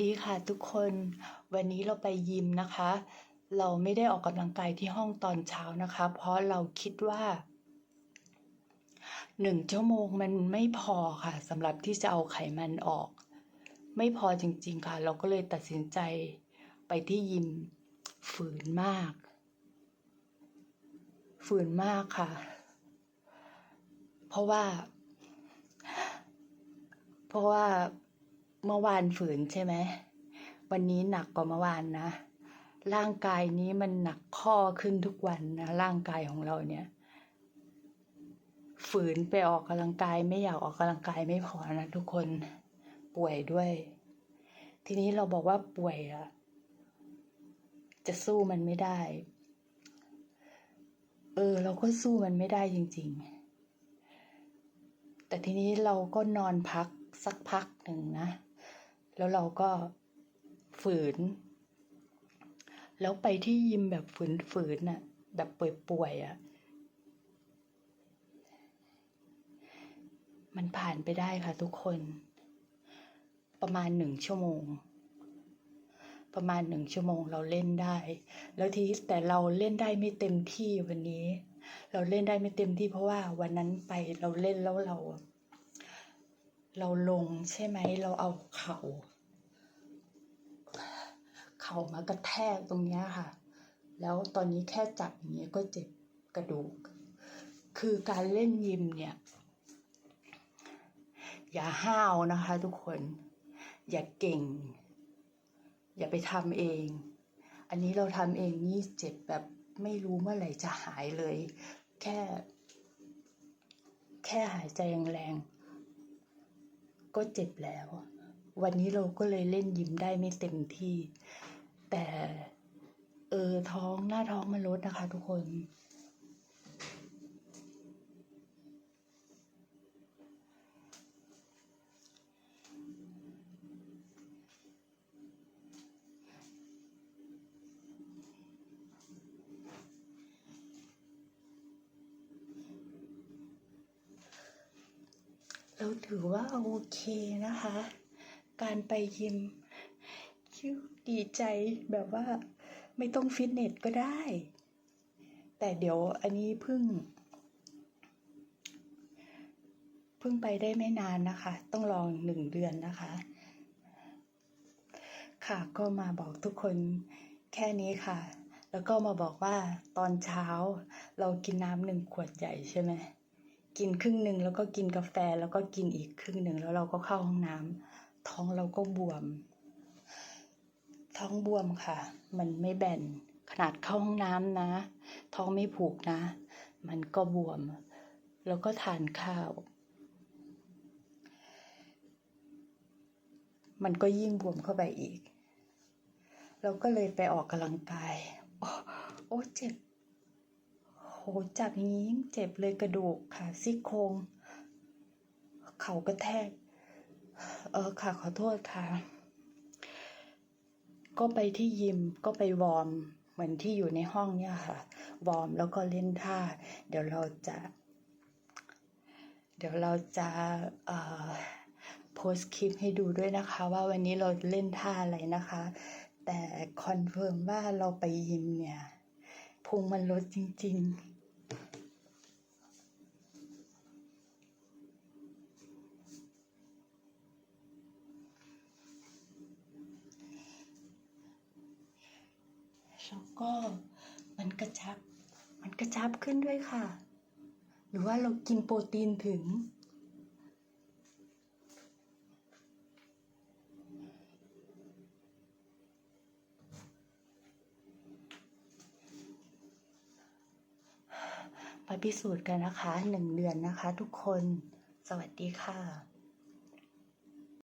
ดีค่ะทุกคน วันนี้เราไปยิมนะคะ เราไม่ได้ออกกำลังกายที่ห้องตอนเช้านะคะ เพราะเราคิดว่าหนึ่งชั่วโมงมันไม่พอค่ะสำหรับที่จะเอาไขมันออก ไม่พอจริงๆค่ะ เราก็เลยตัดสินใจไปที่ยิมฝืนมาก ฝืนมากค่ะ เพราะว่า เพราะว่า เมื่อวานฝืนใช่ไหม วันนี้หนักกว่าเมื่อวานนะ ร่างกายนี้มันหนักข้อขึ้นทุกวันนะ ร่างกายของเราเนี่ย ฝืนไปออกกำลังกายไม่อยากออกกำลังกายไม่พอนะทุกคน ป่วยด้วย ทีนี้เราบอกว่าป่วยอะจะสู้มันไม่ได้ เออ เราก็สู้มันไม่ได้จริง ๆ แต่ทีนี้เราก็นอนพักสักพักหนึ่งนะ แล้วเราก็ฝืน แล้วไปที่ยิมแบบฝืนๆน่ะ แบบป่วยๆอะ มันผ่านไปได้ค่ะทุกคน ประมาณหนึ่งชั่วโมง ประมาณหนึ่งชั่วโมงเราเล่นได้ แล้วทีแต่เราเล่นได้ไม่เต็มที่วันนี้ เราเล่นได้ไม่เต็มที่เพราะว่าวันนั้นไปเราเล่นแล้วเรา เราลงใช่ไหมเราเอาเข่า ข่ามากระแทกตรงเนี้ยค่ะ แล้วตอนนี้แค่จับอย่างเงี้ยก็เจ็บกระดูก คือการเล่นยิมเนี่ย อย่าห้าวนะคะทุกคน อย่าเก่ง อย่าไปทำเอง อันนี้เราทำเองนี่เจ็บแบบไม่รู้เมื่อไหร่จะหายเลย แค่ แค่หายใจแรงๆก็เจ็บแล้ววันนี้เราก็เลยเล่นยิมได้ไม่เต็มที่ แต่เออท้องหน้าท้องมันลดนะคะ ทุกคน เราถือว่าโอเคนะคะ การไปยิมคิว ดีใจแบบว่าไม่ต้องฟิตเนสก็ได้ แต่เดี๋ยวอันนี้เพิ่งเพิ่งไปได้ไม่นานนะคะ ต้องลองหนึ่งเดือนนะคะ ค่ะก็มาบอกทุกคนแค่นี้ค่ะ แล้วก็มาบอกว่าตอนเช้าเรากินน้ำหนึ่งขวดใหญ่ใช่ไหมกินครึ่งหนึ่งแล้วก็กินกาแฟแล้วก็กินอีกครึ่งหนึ่งแล้วเราก็เข้าห้องน้ำท้องเราก็บวม ท้องบวมค่ะ มันไม่แบน ขนาดเข้าห้องน้ำนะ ท้องไม่ผูกนะ มันก็บวม แล้วก็ทานข้าว มันก็ยิ่งบวมเข้าไปอีก เราก็เลยไปออกกำลังกาย โอ้โอเจ็บโหจับอย่างนี้ยิ่งเจ็บเลยกระดูกค่ะซี่โครง เข่ากระแทก เออค่ะขอโทษค่ะ ก็ไปที่ยิมก็ไปวอร์มเหมือนที่อยู่ในห้องเนี่ยค่ะ วอร์มแล้วก็เล่นท่า เดี๋ยวเราจะ เดี๋ยวเราจะเอ่อโพสคลิปให้ดูด้วยนะคะ ว่าวันนี้เราเล่นท่าอะไรนะคะ แต่คอนเฟิร์มว่าเราไปยิมเนี่ยพุงมันลดจริง ๆ แล้วก็มันกระชับ มันกระชับขึ้นด้วยค่ะ หรือว่าเรากินโปรตีนถึงมาพิสูจน์กันนะคะหนึ่งเดือนนะคะทุกคน สวัสดีค่ะ